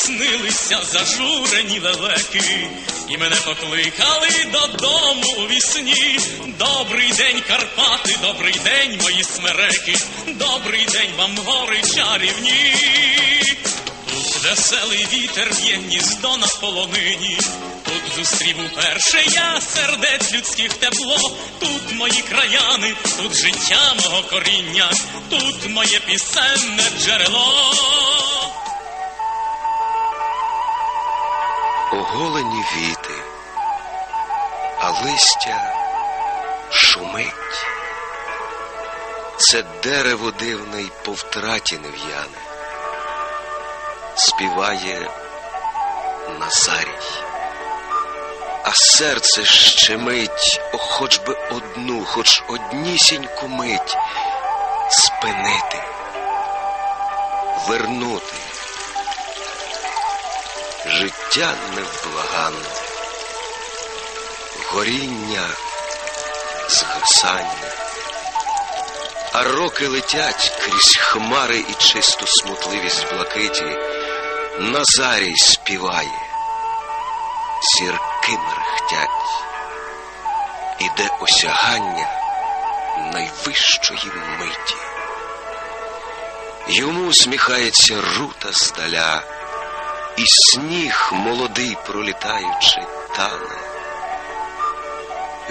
приснилися зажурені лелеки, і мене покликали додому у вісні. Добрий день, Карпати, добрий день, мої смереки, добрий день вам гори чарівні. Тут веселий вітер б'є гніздо на полонині. Тут зустрів уперше я сердець людських тепло. Тут мої краяни, тут життя мого коріння, тут моє пісенне джерело. Оголені віти, а листя шумить. Це дерево дивне й по втраті нев'яне. Співає Назарій, а серце щемить, о, хоч би одну, хоч однісіньку мить спинити, вернути життя невблаганне, горіння, згасання, а роки летять крізь хмари і чисту смутливість блакиті. Назарій співає, зірки мерехтять, іде осягання найвищої миті. Йому усміхається рута здаля, і сніг молодий пролітаючи тане.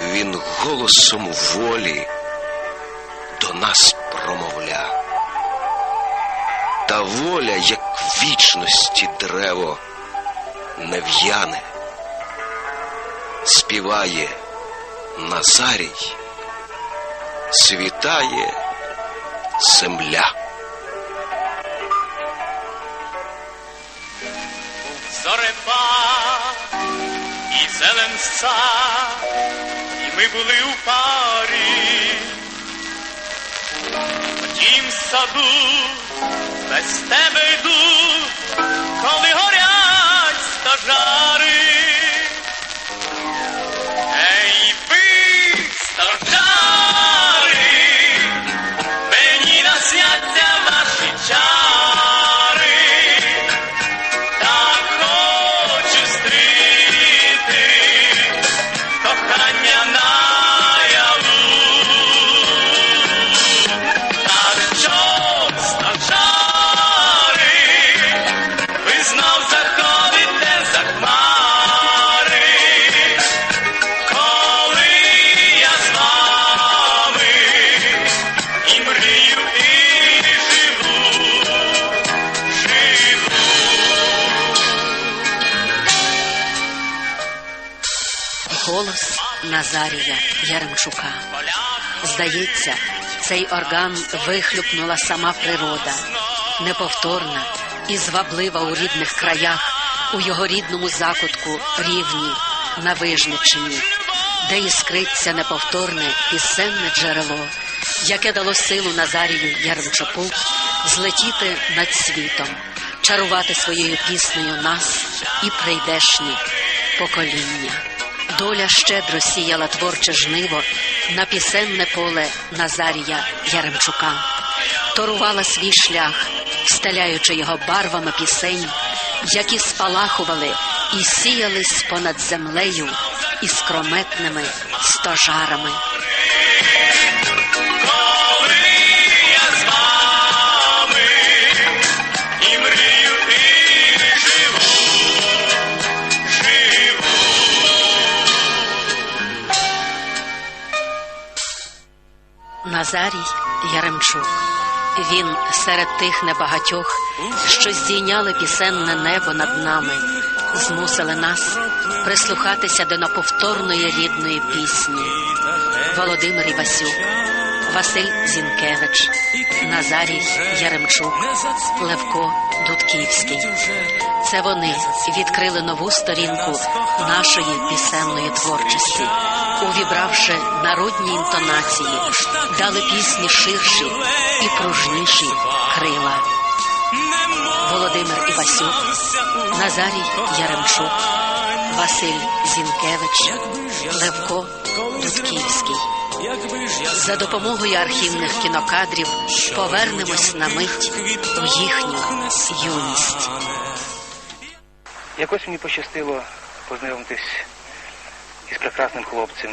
Він голосом волі до нас промовля. Та воля, як вічності дерево, не в'яне, співає Назарій, світає земля. Зорепа і зеленця, і ми були у парі. В тім саду без тебе йду, Назарія Яремчука. Здається, цей орган вихлюпнула сама природа, неповторна і зваблива у рідних краях, у його рідному закутку рівні на Вижниччині, де іскриться неповторне пісенне джерело, яке дало силу Назарію Яремчуку злетіти над світом, чарувати своєю піснею нас і прийдешні покоління. Доля щедро сіяла творче жниво на пісенне поле Назарія Яремчука, торувала свій шлях, встеляючи його барвами пісень, які спалахували і сіялись понад землею іскрометними стожарами. Назарій Яремчук. Він серед тих небагатьох, що здійняли пісенне небо над нами, змусили нас прислухатися до неповторної рідної пісні. Володимир Івасюк, Василь Зінкевич, Назарій Яремчук, Левко Дудківський. Це вони відкрили нову сторінку нашої пісенної творчості, увібравши народні інтонації, дали пісні ширші і пружніші крила. Володимир Івасюк, Назарій Яремчук, Василь Зінкевич, Левко Дудківський. За допомогою архівних кінокадрів повернемось на мить у їхню юність. Якось мені пощастило познайомитись із прекрасним хлопцем,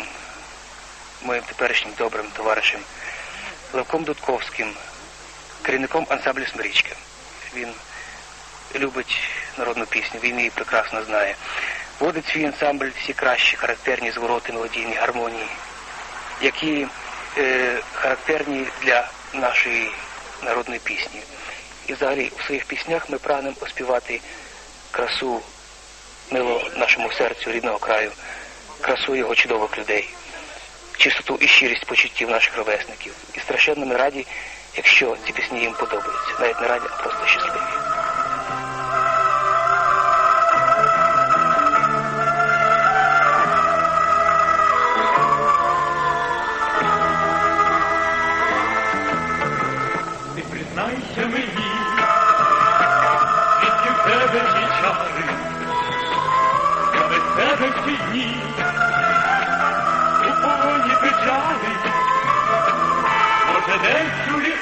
моїм теперішнім добрим товаришем Левком Дудковським, керівником ансамблю Смирічка. Він любить народну пісню, він її прекрасно знає. Водить свій ансамбль всі кращі характерні звороти, мелодійні гармонії, які е, характерні для нашої народної пісні. І взагалі у своїх піснях ми прагнемо оспівати красу мило нашому серцю рідного краю, красу його чудових людей, чистоту і щирість почуттів наших ровесників. І страшенно ми раді, якщо ці пісні їм подобаються. Навіть не раді, а просто щасливі.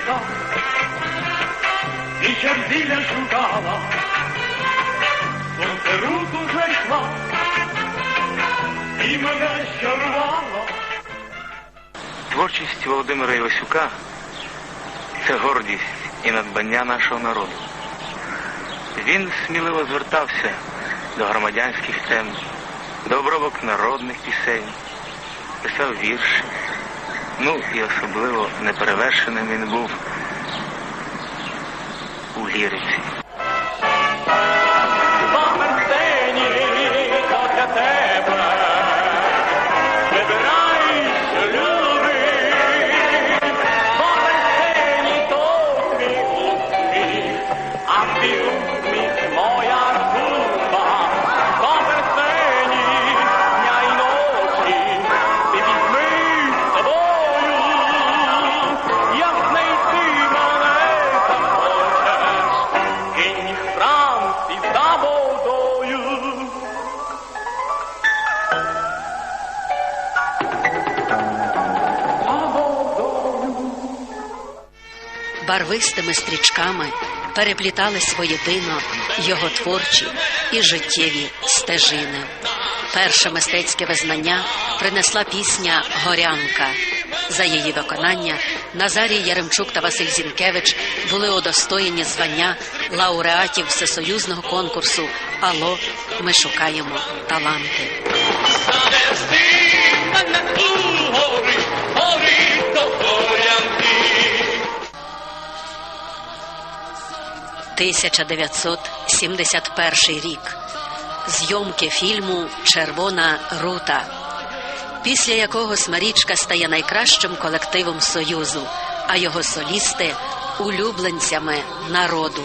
Лісах, і черзіля шукала, сонце руку знайшла, і мене щарувала. Творчість Володимира Івасюка це гордість і надбання нашого народу. Він сміливо звертався до громадянських тем, до обробок народних пісень, писав вірші. Ну і особливо неперевершеним він був у ліриці. Барвистими стрічками переплітались воєдино його творчі і життєві стежини. Перше мистецьке визнання принесла пісня Горянка. За її виконання Назарій Яремчук та Василь Зінкевич були удостоєні звання лауреатів всесоюзного конкурсу Ало, ми шукаємо таланти. Гори, гори 1971 рік. Зйомки фільму Червона рута, після якого Смарічка стає найкращим колективом Союзу, а його солісти улюбленцями народу.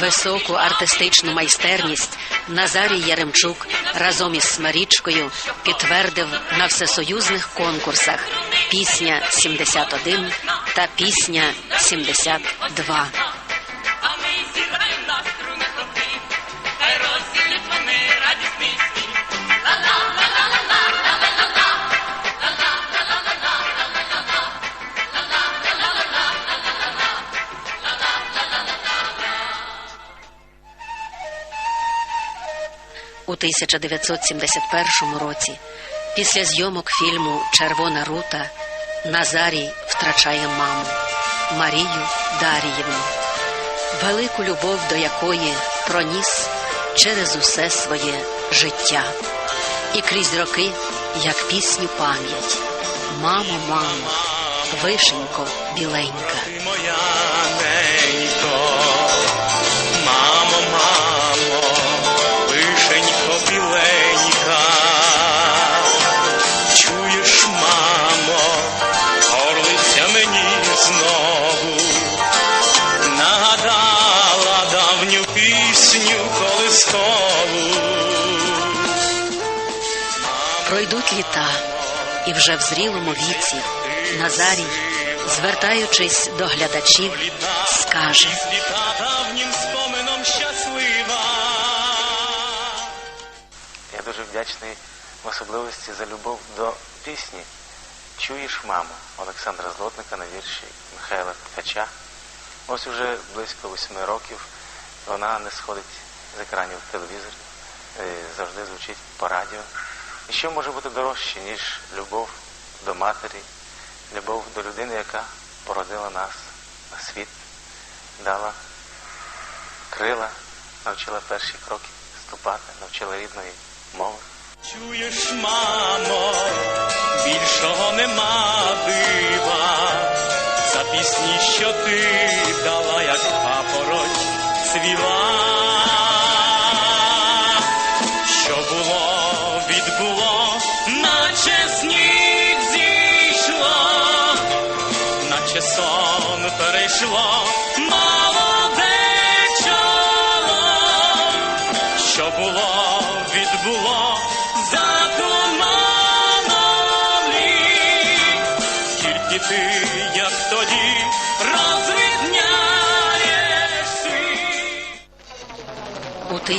Високу артистичну майстерність Назарій Яремчук разом із Смарічкою підтвердив на всесоюзних конкурсах Пісня 71 та Пісня 72. 1971 році, після зйомок фільму Червона рута, Назарій втрачає маму Марію Даріївну, велику любов до якої проніс через усе своє життя. І крізь роки, як пісню пам'ять. Мамо, мамо, вишенько біленька. Пісню колискову. Пройдуть літа, і вже в зрілому віці Назарій, звертаючись до глядачів, скаже. Давнім спомином щаслива. Я дуже вдячний в особливості за любов до пісні Чуєш, мамо Олександра Злотника на вірші Михайла Ткача. Ось уже близько восьми років вона не сходить з екранів телевізорів, е, завжди звучить по радіо. І що може бути дорожче, ніж любов до матері, любов до людини, яка породила нас на світ, дала крила, навчила перші кроки ступати, навчила рідної мови. Чуєш, мамо, більшого нема дива, за пісні, що ти дала, як папороть цвіла, що було, відбуло, наче сніг зійшло, наче сон перейшло,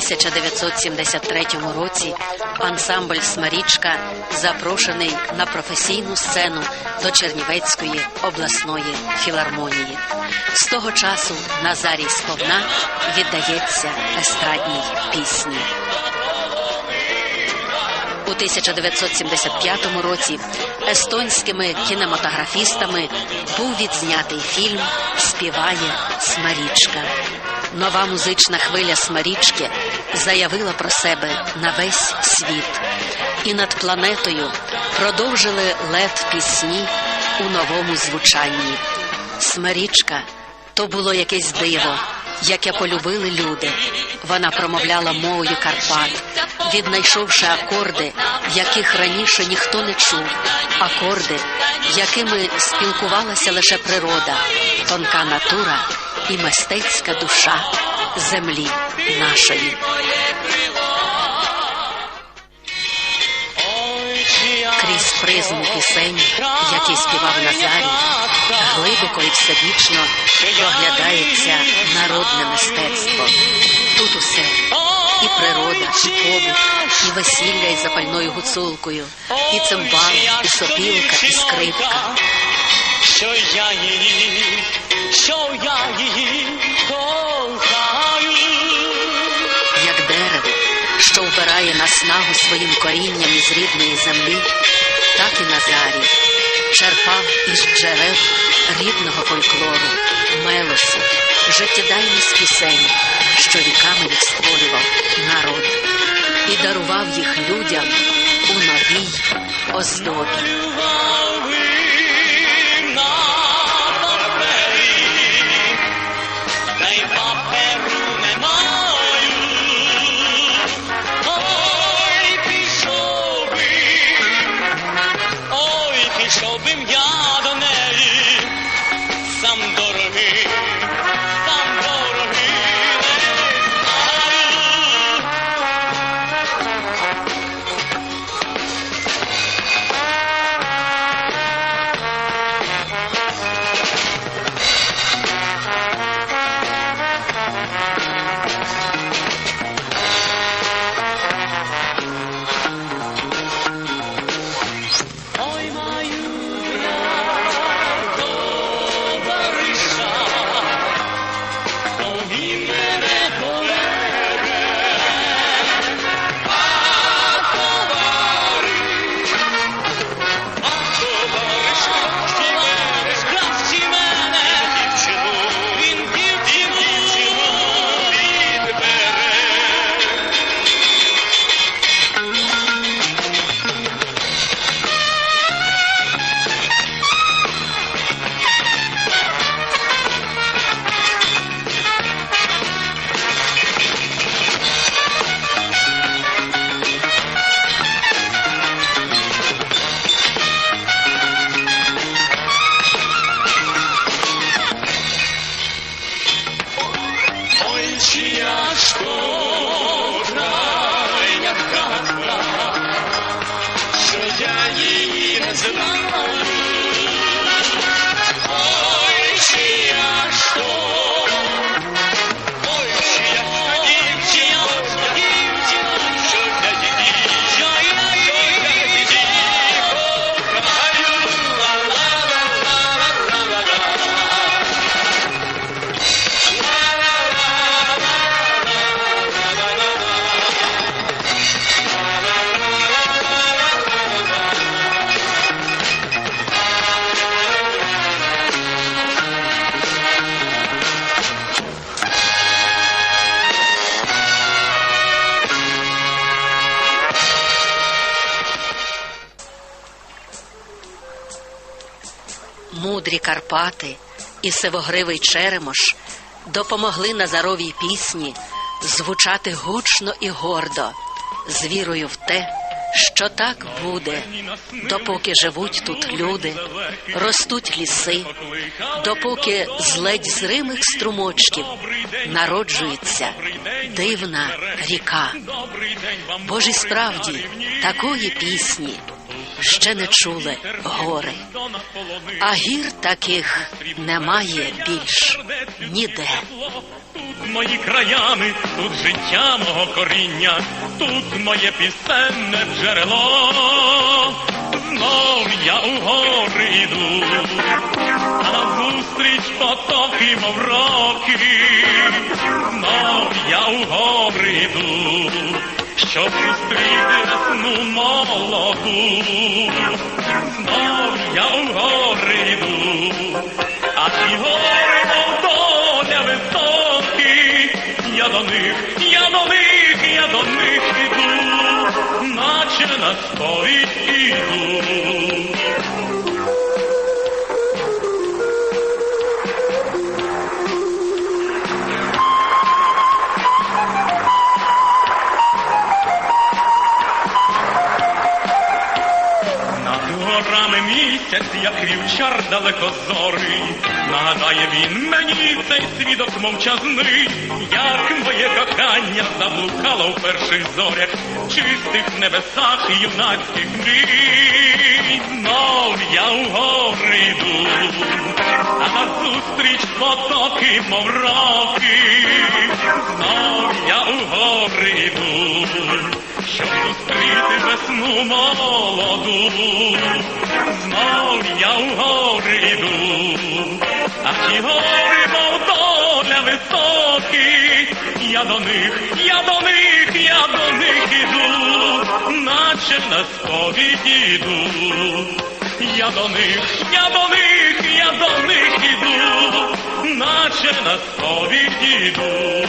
1973 році ансамбль Смарічка запрошений на професійну сцену до Чернівецької обласної філармонії. З того часу Назарій Сковна віддається естрадній пісні. У 1975 році естонськими кінематографістами був відзнятий фільм Співає Смарічка. Нова музична хвиля Смарічки заявила про себе на весь світ, і над планетою продовжили лед пісні у новому звучанні. Смарічка то було якесь диво, яке полюбили люди. Вона промовляла мовою Карпат, віднайшовши акорди, яких раніше ніхто не чув, акорди, якими спілкувалася лише природа, тонка натура і мистецька душа землі нашої. Крізь призму пісень, які співав Назарій, глибоко і всебічно проглядається народне мистецтво. Тут усе і природа, і побут, і весілля із запальною гуцулкою, і цимбал, і сопілка, і скрипка. Що я її, кохаю. як дерево, що вбирає наснагу своїм корінням із рідної землі, так і Назарій черпав із джерел рідного фольклору, мелосі, життєдайність пісень, що віками їх створював народ, і дарував їх людям у новій оздобі. Мудрі Карпати і сивогривий Черемош допомогли Назаровій пісні звучати гучно і гордо, з вірою в те, що так буде, допоки живуть тут люди, ростуть ліси, допоки з ледь зримих струмочків народжується дивна ріка. Бо справді такої пісні ще не чули гори, а гір таких немає більш ніде. Тут мої краяни, тут життя мого коріння, тут моє пісенне джерело. Знов я у гори йду, а назустріч потоки, мов роки. Знов я у гори йду, щоб зустріти весну молоду. Знов я у гори йду, а ті гори мов високі, я до них, я до них, я до них іду, наче на сповідь іду. Місяць, як вівчар далекозорий, нагадає він мені цей свідок мовчазний, як моє кохання заблукало в перших зорях, чистих небесах юнацьких мрій. Знов я у гори йду, а назустріч потоки, мов роки. Знов я у гори йду, щоб зустріти весну молоду. Знов я у гори йду, а ті гори, мов доля високі, я до них, я до них, я до них іду, наче на сповідь іду. Я до них, я до них, я до них іду, наче на сповідь іду.